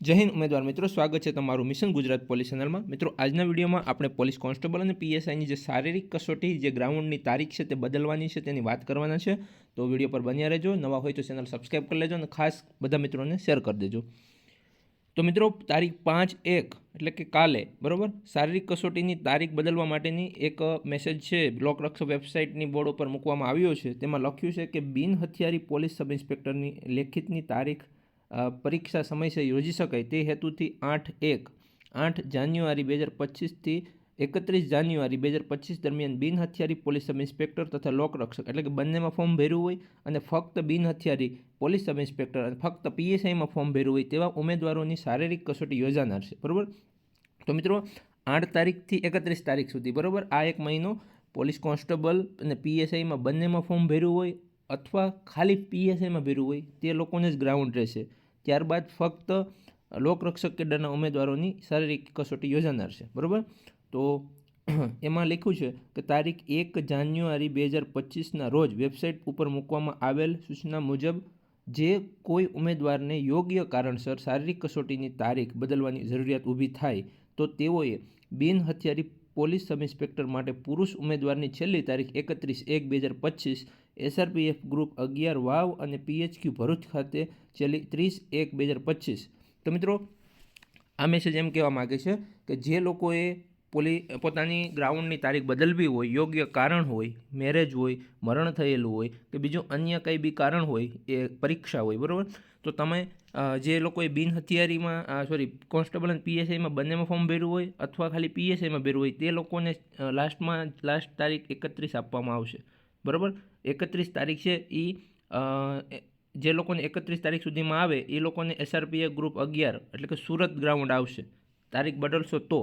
જય હિન્દ ઉમેદવાર મિત્રો, સ્વાગત છે તમારું મિશન ગુજરાત પોલીસ ચેનલમાં. મિત્રો, આજના વિડીયોમાં આપણે પોલીસ કોન્સ્ટેબલ અને પીએસઆઈની જે શારીરિક કસોટી, જે ગ્રાઉન્ડની તારીખ છે તે બદલવાની છે, તેની વાત કરવાના છે. તો વીડિયો પર બન્યા રહેજો, નવા હોય તો ચેનલ સબસ્ક્રાઈબ કરી લેજો અને ખાસ બધા મિત્રોને શેર કરી દેજો. તો મિત્રો, તારીખ પાંચ એક, એટલે કે કાલે, બરાબર? શારીરિક કસોટીની તારીખ બદલવા માટેની એક મેસેજ છે, બ્લોક રક્ષક વેબસાઇટની બોર્ડ ઉપર મૂકવામાં આવ્યો છે. તેમાં લખ્યું છે કે બિન હથિયારી પોલીસ સબ ઇન્સ્પેક્ટરની લેખિતની તારીખ પરીક્ષા સમયસર યોજી શકાય તે હેતુથી આઠ એક આઠ જાન્યુઆરી બે હજાર પચીસથી એકત્રીસ જાન્યુઆરી બે હજાર પચીસ દરમિયાન બિન હથિયારી પોલીસ સબ ઇન્સ્પેક્ટર તથા લોકરક્ષક એટલે કે બંનેમાં ફોર્મ ભર્યું હોય અને ફક્ત બિન હથિયારી પોલીસ સબ ઇન્સ્પેક્ટર અને ફક્ત પીએસઆઈમાં ફોર્મ ભર્યું હોય તેવા ઉમેદવારોની શારીરિક કસોટી યોજાનાર છે, બરાબર? તો મિત્રો, આઠ તારીખથી એકત્રીસ તારીખ સુધી, બરાબર? આ એક મહિનો પોલીસ કોન્સ્ટેબલ અને પીએસઆઈમાં બંનેમાં ફોર્મ ભર્યું હોય અથવા ખાલી પીએસઆઈમાં ભર્યું હોય, તે લોકોને જ ગ્રાઉન્ડ રહેશે. ત્યારબાદ ફક્ત લોકરક્ષક કેડરના ઉમેદવારોની શારીરિક કસોટી યોજાનાર છે. બરાબર? તો એમાં લખ્યું છે કે તારીખ એક જાન્યુઆરી બે હજાર પચીસના રોજ વેબસાઇટ ઉપર મૂકવામાં આવેલ સૂચના મુજબ જે કોઈ ઉમેદવારને યોગ્ય કારણસર શારીરિક કસોટીની તારીખ બદલવાની જરૂરિયાત ઊભી થાય, તો તેઓએ બિન હથિયારી પોલીસ સબ ઇન્સ્પેક્ટર માટે પુરુષ ઉમેદવારની છેલ્લી તારીખ એકત્રીસ એક બે હજાર પચીસ એસઆરપીએફ ગ્રુપ અગિયાર વાવ અને પીએચક્યુ ભરૂચ ખાતે ચલી ત્રીસ એક બે હજાર પચીસ. તો મિત્રો, આ મેસેજ એમ કહેવા માગે છે કે જે લોકોએ પોલી, પોતાની ગ્રાઉન્ડની તારીખ બદલવી હોય, યોગ્ય કારણ હોય મેરેજ હોય, મરણ થયેલું હોય કે બીજું અન્ય કંઈ બી કારણ હોય, એ પરીક્ષા હોય, બરાબર? તો તમે જે લોકોએ બિન હથિયારીમાં સોરી કોન્સ્ટેબલ અને પીએસઆઈમાં બંનેમાં ફોર્મ ભર્યું હોય અથવા ખાલી પીએસઆઈમાં ભર્યું હોય, તે લોકોને લાસ્ટમાં લાસ્ટ તારીખ એકત્રીસ આપવામાં આવશે. બરાબર? એકત્રીસ તારીખ છે એ, જે લોકોને એકત્રીસ તારીખ સુધીમાં આવે, એ લોકોને એસઆરપીએ ગ્રુપ અગિયાર, એટલે કે સુરત ગ્રાઉન્ડ આવશે. તારીખ બદલશો તો.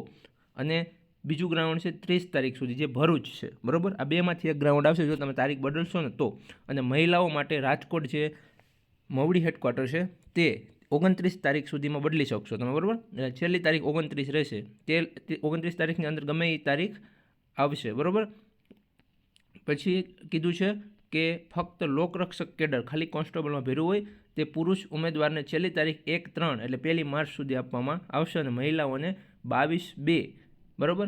અને બીજું ગ્રાઉન્ડ છે ત્રીસ તારીખ સુધી, જે ભરૂચ છે. બરાબર? આ બેમાંથી એક ગ્રાઉન્ડ આવશે, જો તમે તારીખ બદલશો ને તો. અને મહિલાઓ માટે રાજકોટ જે મવડી હેડક્વાર્ટર છે, તે ઓગણત્રીસ તારીખ સુધીમાં બદલી શકશો તમે, બરાબર? અને છેલ્લી તારીખ ઓગણત્રીસ રહેશે. તે ઓગણત્રીસ તારીખની અંદર ગમે એ તારીખ આવશે, બરાબર? પછી કીધું છે કે ફક્ત લોકરક્ષક કેડર, ખાલી કોન્સ્ટેબલમાં ભેરું હોય, તે પુરુષ ઉમેદવારને છેલ્લી તારીખ એક ત્રણ એટલે પહેલી માર્ચ સુધી આપવામાં આવશે અને મહિલાઓને બાવીસ બે, બરાબર?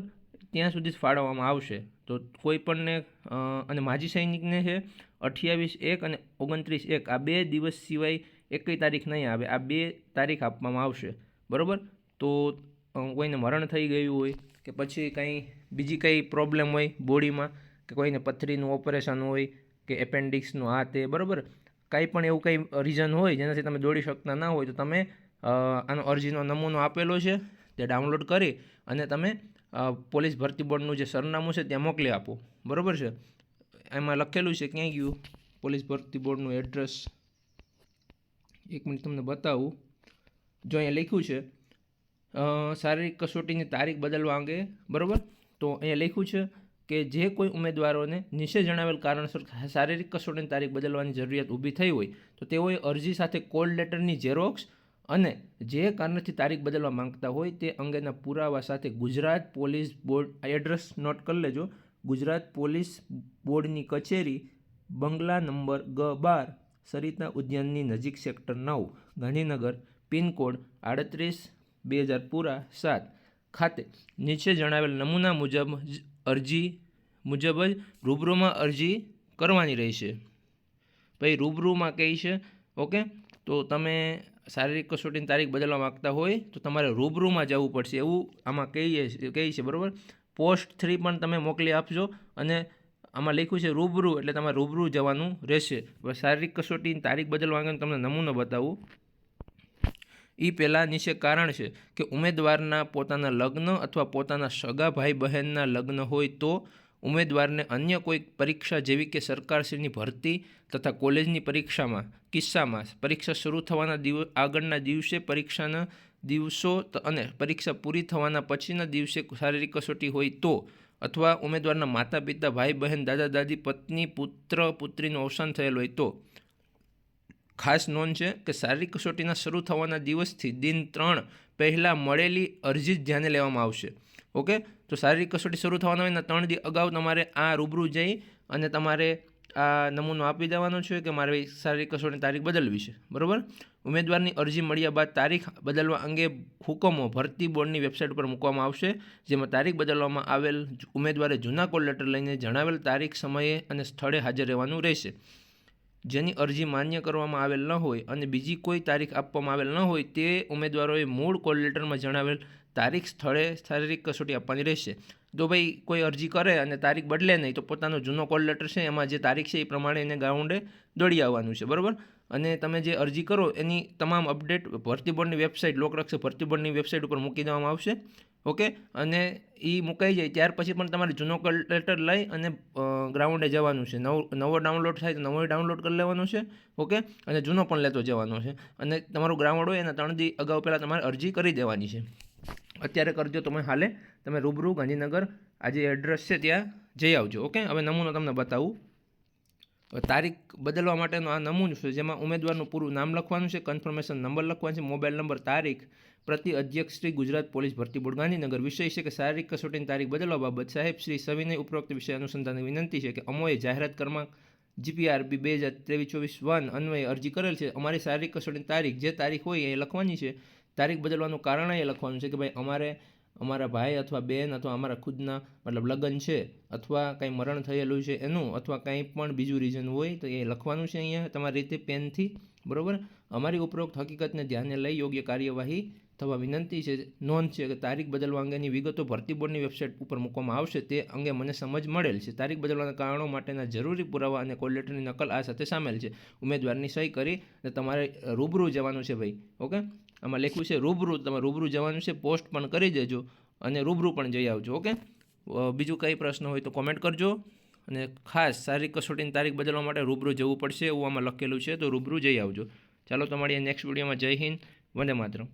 ત્યાં સુધી જ ફાળવવામાં આવશે. તો કોઈ પણને અને માજી સૈનિકને છે અઠ્યાવીસ એક અને ઓગણત્રીસ એક, આ બે દિવસ સિવાય એકય તારીખ નહીં આવે, આ બે તારીખ આપવામાં આવશે, બરાબર? તો કોઈને મરણ થઈ ગયું હોય કે પછી કંઈ બીજી કંઈ પ્રોબ્લેમ હોય બોડીમાં કે કોઈને પથરીનું ઓપરેશન હોય કે એપેન્ડિક્સનું આ તે, બરાબર? કાંઈ પણ એવું કંઈ રીઝન હોય જેનાથી તમે દોડી શકતા ના હોય, તો તમે આનો અરજીનો નમૂનો આપેલો છે, તે ડાઉનલોડ કરી અને તમે પોલીસ ભરતી બોર્ડનું જે સરનામું છે ત્યાં મોકલી આપો. બરાબર છે? એમાં લખેલું છે ક્યાં ગયું? પોલીસ ભરતી બોર્ડનું એડ્રેસ એક મિનિટ તમને બતાવું. જો અહીંયા લખ્યું છે શારીરિક કસોટીની તારીખ બદલવા અંગે, બરાબર? તો અહીંયા લખ્યું છે કે જે કોઈ ઉમેદવારોને નીચે જણાવેલ કારણસર શારીરિક કસોટીની તારીખ બદલવાની જરૂરિયાત ઊભી થઈ હોય, તો તેઓએ અરજી સાથે કોલ લેટરની ઝેરોક્સ અને જે કારણથી તારીખ બદલવા માંગતા હોય તે અંગેના પુરાવા સાથે Gujarat police board address note કરી લેજો, ગુજરાત પોલીસ બોર્ડની કચેરી, બંગલા નંબર ગ બાર, સરિતા ઉદ્યાનની નજીક સેક્ટર નવ, ગાંધીનગર, પિનકોડ આડત્રીસ, બે હજાર પૂરા સાત. ખાતે નીચે જણાવેલ નમૂના મુજબ અરજી મુજબ જ રૂબરૂમાં અરજી કરવાની રહેશે. પછી રૂબરૂમાં કહે છે, ઓકે? તો તમે શારીરિક કસોટીની તારીખ બદલવા માગતા હોય તો તમારે રૂબરૂમાં જવું પડશે. એવું આમાં કહીએ કહે છે, બરાબર? પોસ્ટ થ્રી પણ તમે મોકલી આપજો અને આમાં લખ્યું છે રૂબરૂ, એટલે તમારે રૂબરૂ જવાનું રહેશે. શારીરિક કસોટીની તારીખ બદલવા તમને નમૂનો બતાવું. એ પહેલાં નીચે કારણ છે કે ઉમેદવારના પોતાના લગ્ન અથવા પોતાના સગા ભાઈ બહેનના લગ્ન હોય તો ઉમેદવારને અન્ય કોઈ પરીક્ષા જેવી કે સરકારશ્રીની ભરતી તથા કોલેજની પરીક્ષામાં, કિસ્સામાં પરીક્ષા શરૂ થવાના દિવ આગળના દિવસે પરીક્ષાના દિવસો અને પરીક્ષા પૂરી થવાના પછીના દિવસે શારીરિક કસોટી હોય તો અથવા ઉમેદવારના માતા પિતા ભાઈ બહેન દાદા દાદી પત્ની, પુત્ર, પુત્રીનું અવસાન થયેલ હોય તો ખાસ નોંધ છે કે શારીરિક કસોટીના શરૂ થવાના દિવસથી દિન ત્રણ પહેલાં મળેલી અરજી જ ધ્યાને લેવામાં આવશે. ઓકે? તો શારીરિક કસોટી શરૂ થવાના હોય ત્રણ દી અગાઉ તમારે આ રૂબરૂ જઈ અને તમારે આ નમૂનો આપી દેવાનો છે કે મારે શારીરિક કસોટીની તારીખ બદલવી છે. બરાબર? ઉમેદવારની અરજી મળ્યા બાદ તારીખ બદલવા અંગે હુકમો ભરતી બોર્ડની વેબસાઇટ પર મૂકવામાં આવશે, જેમાં તારીખ બદલવામાં આવેલ ઉમેદવારે જૂના કોલ લેટર લઈને જણાવેલ તારીખ, સમયે અને સ્થળે હાજર રહેવાનું રહેશે. જેની અરજી માન્ય કરવામાં આવેલ ન હોય અને બીજી કોઈ તારીખ આપવામાં આવેલ ન હોય તે ઉમેદવારોએ મૂળ કોલ લેટરમાં જણાવેલ તારીખ સ્થળે શારીરિક કસોટી આપવાની રહેશે. જો ભાઈ કોઈ અરજી કરે અને તારીખ બદલે નહીં, તો પોતાનો જૂનો કોલ લેટર છે, એમાં જે તારીખ છે એ પ્રમાણે એને ગ્રાઉન્ડે દોડી આવવાનું છે. બરાબર? અને તમે જે અરજી કરો, એની તમામ અપડેટ ભરતી બોર્ડની વેબસાઇટ લોકરક્ષક ભરતી બોર્ડની વેબસાઇટ ઉપર મૂકી દેવામાં આવશે. ઓકે? અને એ મુકાઈ જાય ત્યાર પછી પણ તમારે જૂનો કોલ લેટર લઈ અને ગ્રાઉન્ડે જવાનું છે. નવો નવો ડાઉનલોડ થાય તો નવો ડાઉનલોડ કરી લેવાનો છે. ઓકે? અને જૂનો પણ લેતો જવાનો છે. અને તમારું ગ્રાઉન્ડ હોય એના ત્રણ દી અગાઉ પહેલાં તમારે અરજી કરી દેવાની છે. અત્યારે કરજો તમે હાલે. તમે રૂબરૂ ગાંધીનગર આ જે એડ્રેસ છે ત્યાં જઈ આવજો. ઓકે? હવે નમૂનો તમને બતાવું. તારીખ બદલવા માટેનો આ નમૂનો છે, જેમાં ઉમેદવારનું પૂરું નામ લખવાનું છે કન્ફર્મેશન નંબર લખવાનું છે મોબાઈલ નંબર તારીખ પ્રતિ અધ્યક્ષ શ્રી ગુજરાત પોલીસ ભરતી બોર્ડ, ગાંધીનગર. વિષય છે કે શારીરિક કસોટીની તારીખ બદલવા બાબત સાહેબ શ્રી સવિનય ઉપરોક્ત વિષય અનુસંધાનની વિનંતી છે કે અમોએ જાહેરાત ક્રમાંક જીપીઆરબી બે હજાર ત્રેવીસ ચોવીસ વન અન્વયે અરજી કરેલ છે. અમારી શારીરિક કસોટીની તારીખ, જે તારીખ હોય એ લખવાની છે. તારીખ બદલવાનું કારણ એ લખવાનું છે કે ભાઈ અમારે અમારા ભાઈ અથવા બેન અથવા અમારા ખુદના મતલબ લગ્ન છે અથવા કંઈ મરણ થયેલું છે એનું અથવા કંઈ પણ બીજું રીઝન હોય તો એ લખવાનું છે અહીંયા તમારી રીતે પેનથી બરાબર? અમારી ઉપરોક્ત હકીકતને ધ્યાને લઈ યોગ્ય કાર્યવાહી થવા વિનંતી છે. નોંધ છે કે તારીખ બદલવા અંગેની વિગતો ભરતી બોર્ડની વેબસાઇટ ઉપર મૂકવામાં આવશે. તે અંગે મને સમજ મળેલ છે. તારીખ બદલવાના કારણો માટેના જરૂરી પુરાવા અને કોલ લેટરની નકલ આ સાથે સામેલ છે. ઉમેદવારની સહી કરી અને તમારે રૂબરૂ જવાનું છે ભાઈ. ઓકે? આમાં લખ્યું છે, રૂબરૂ તમે રૂબરૂ જવાનું છે, પોસ્ટ પણ કરી દેજો અને રૂબરૂ પણ જઈ આવજો, ઓકે? બીજું કંઈ પ્રશ્ન હોય તો કોમેન્ટ કરજો. અને ખાસ શારીરિક કસોટીની તારીખ બદલવા માટે રૂબરૂ જવું પડશે એવું આમાં લખેલું છે, તો રૂબરૂ જઈ આવજો. ચાલો, તમારી નેક્સ્ટ વિડીયોમાં જય હિન્દ, વંદે માતરમ.